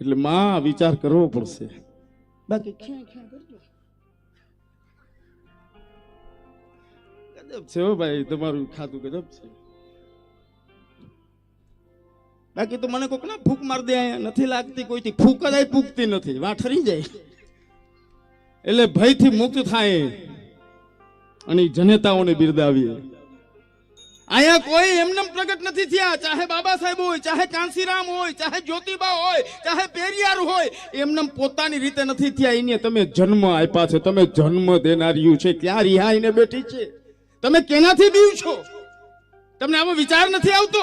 એટલે માં વિચાર કરવો પડશે. બાકી ક્યાં ક્યાં કરજો. ગજબ છે હો ભાઈ તમારું ખાતું ગજબ છે. બાકી તો મને કોક ના ફૂક માર દે નથી લાગતી કોઈથી. ફૂક જ ફૂકતી નથી. વાઠરી જાય. એટલે ભયથી મુક્ત થાય. અને જનેતાઓને બિરદાવીએ. અહીંયા કોઈ એમને પ્રગટ નથી થયા. ચાહે બાબા સાહેબ હોય, ચાહે કાંસીરામ હોય, ચાહે જ્યોતિબા હોય, ચાહે પેરિયાર હોય એમને પોતાની રીતે નથી થયા. એને તમે જન્મ આપ્યા છે, તમે જન્મ દેનાર્યું છે. ક્યાં રિહાઈને બેઠી છે? તમે કેનાથી બીવ છો? તમને આવો વિચાર નથી આવતો?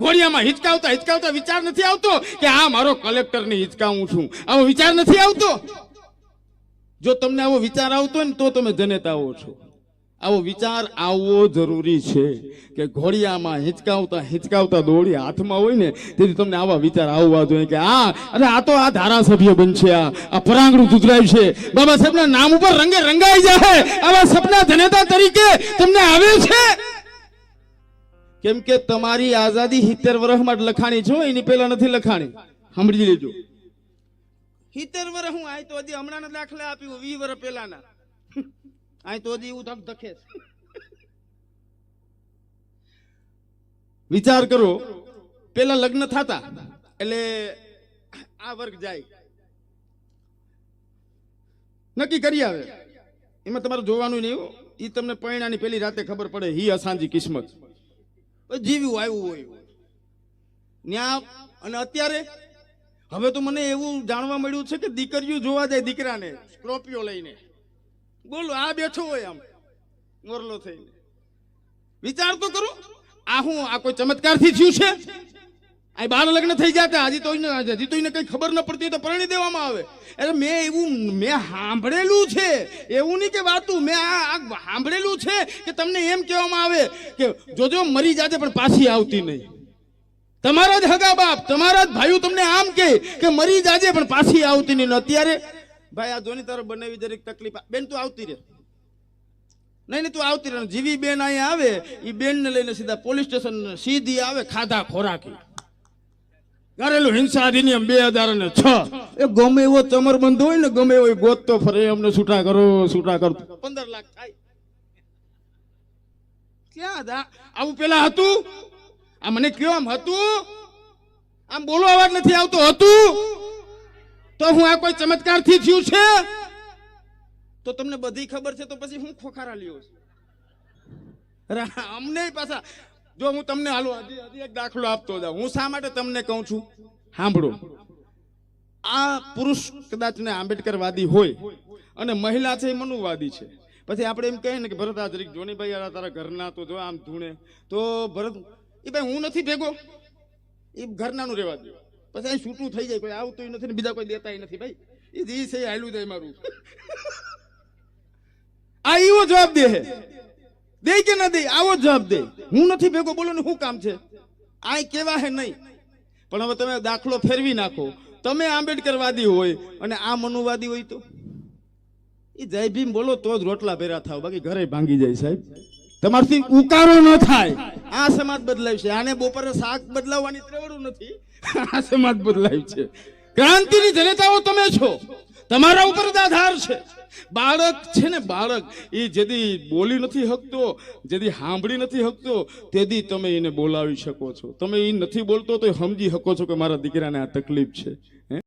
ઘોડિયામાં હિચકાવતા હિચકાવતા વિચાર નથી આવતો કે આ મારો કલેક્ટર ને હિચકાવું છું? આવો વિચાર નથી આવતો? જો તમને આવો વિચાર આવતો ને તો તમે જનેતાઓ છો. આવો વિચાર આવવો જરૂરી છે કે ઘોડિયામાં હિંચકાવતા હિંચકાવતા દોડી હાથમાં હોય ને, તેથી તમને આવા વિચાર આવવા જોઈએ કે આ અરે આ તો આ ધારાસભ્ય બનશે, આ આ પરાંગણું ગુજરાય છે. બાબા સાહેબના નામ ઉપર રંગે રંગાઈ જાય આવા સપના જનેતા તરીકે તમને આવે છે? કેમ કે તમારી આઝાદી સિત્તેર વર્ષમાં જ લખાણી છો એની પહેલા નથી લખાણી. સાંભળી લેજો. સિત્તેર વર્ષ હું આય તો હજી હમણાં દાખલા આપ્યું, વી વર્ષ પહેલાના. આય તો એવું ધક ધકે. વિચાર કરો, પેલા લગ્ન થતા, એટલે આ વર્ગ જાય. નક્કી કરી આવે. એમાં તમારે જોવાનું નહીં એ તમને પૈણાની પેલી રાતે ખબર પડે હી અસાંજી કિસ્મત. જીવ્યું આવ્યું હોય. ન્યા અને અત્યારે? હવે તો મને એવું જાણવા મળ્યું છે કે દીકરીઓ જોવા જાય દીકરાને, સ્કોર્પિયો લઈને. બોલો, આ બેઠો હોય આમ. મોરલો થઈને. વિચાર તો કરો, આ હું, આ કોઈ ચમત્કારથી થયું છે? આ બાળ લગ્ન થઈ જતા હજી તો હજી તો એને કઈ ખબર ન પડતી તો પરણી દેવામાં આવે. એટલે મેં એવું, મેં સાંભળેલું છે, એવું નહીં કે વાતું, મેં આ સાંભળેલું છે કે તમને એમ કહેવામાં આવે કે જોજો, મરી જાજે પણ પાછી આવતી નહીં. તમારા જ હગા બાપ, તમારા જ ભાઈઓ તમને આમ કે કે મરી જાજે પણ પાછી આવતી નહીં. અત્યારે ભાઈ, આ જોની તારો બનાવી જરીક તકલીફ બેન, તું આવતી રહે. નહીં નહીં, તું આવતી રહે. જીવી બેન અહીંયા આવે એ બેનને લઈને સીધા પોલીસ સ્ટેશન સીધી આવે, ખાધા ખોરાકી. ઘરેલું હિંસા અધિનિયમ બે હજાર ને છ. એ ગમે એવો ચમરબંધ હોય ને, ગમે એવો ગોતતો ફરે. અમને છૂટા કરો છૂટા કરો. પંદર લાખ થાય. ક્યાં આવું પેલા હતું? આ મને કયો હતું? આમ બોલો અવાજ નથી આવતો. હતું? તો હું આ કોઈ ચમત્કારથી થયું છે? તો તમને બધી ખબર છે, તો પછી હું ખોખારા લ્યો છું. અમને પાછા, જો હું તમને હાલો એક દાખલો આપતો જાઉં. હું શા માટે તમને કહું છું? સાંભળો. આ પુરુષ કદાચ ને આંબેડકરવાદી હોય અને મહિલા છે, એ મનુવાદી છે. પછી આપણે એમ કહીએ ને કે ભરત આ જરીક જોની ભાઈ આ તારા ઘરના તો જો આમ ધૂણે. તો ભરત એ ભાઈ, હું નથી ભેગો. એ ઘરનાનું રહેવા દે પછી અહીં છૂટું થઈ જાય, કોઈ આવતું નથી ને બીજા કોઈ દેતા નથી ભાઈ. એ જે છે હાલ્યું જાય મારું. આ એવો જવાબ દે હે. દે કે ના દે? આવો જવાબ દે. હું નથી ભેગો બોલો ને શું કામ છે? આ કેવા હે નહીં? પણ હવે તમે દાખલો ફેરવી નાખો. તમે આંબેડકરવાદી હોય અને આ મનુવાદી હોય તો? એ જય ભીમ બોલો તો જ રોટલા ભેરા થાવ. બાકી ઘરે ભાંગી જાય સાહેબ. તમારથી ઉકારો ન થાય. આ સમાજ બદલાય છે. આને બપોરે શાક બદલાવવાની ત્રેવડું નથી. આ સમાજ બદલાય છે. ક્રાંતિની જનેતાઓ તમે છો. તમારા ઉપર જ આધાર છે. બાળક છે ને બાળક, એ જેદી બોલી નથી શકતો જેદી સાંભળી નથી શકતો તેદી તમે એને બોલાવી શકો છો. તમે એ નથી બોલતો તો સમજી શકો છો કે મારા દીકરાને આ તકલીફ છે.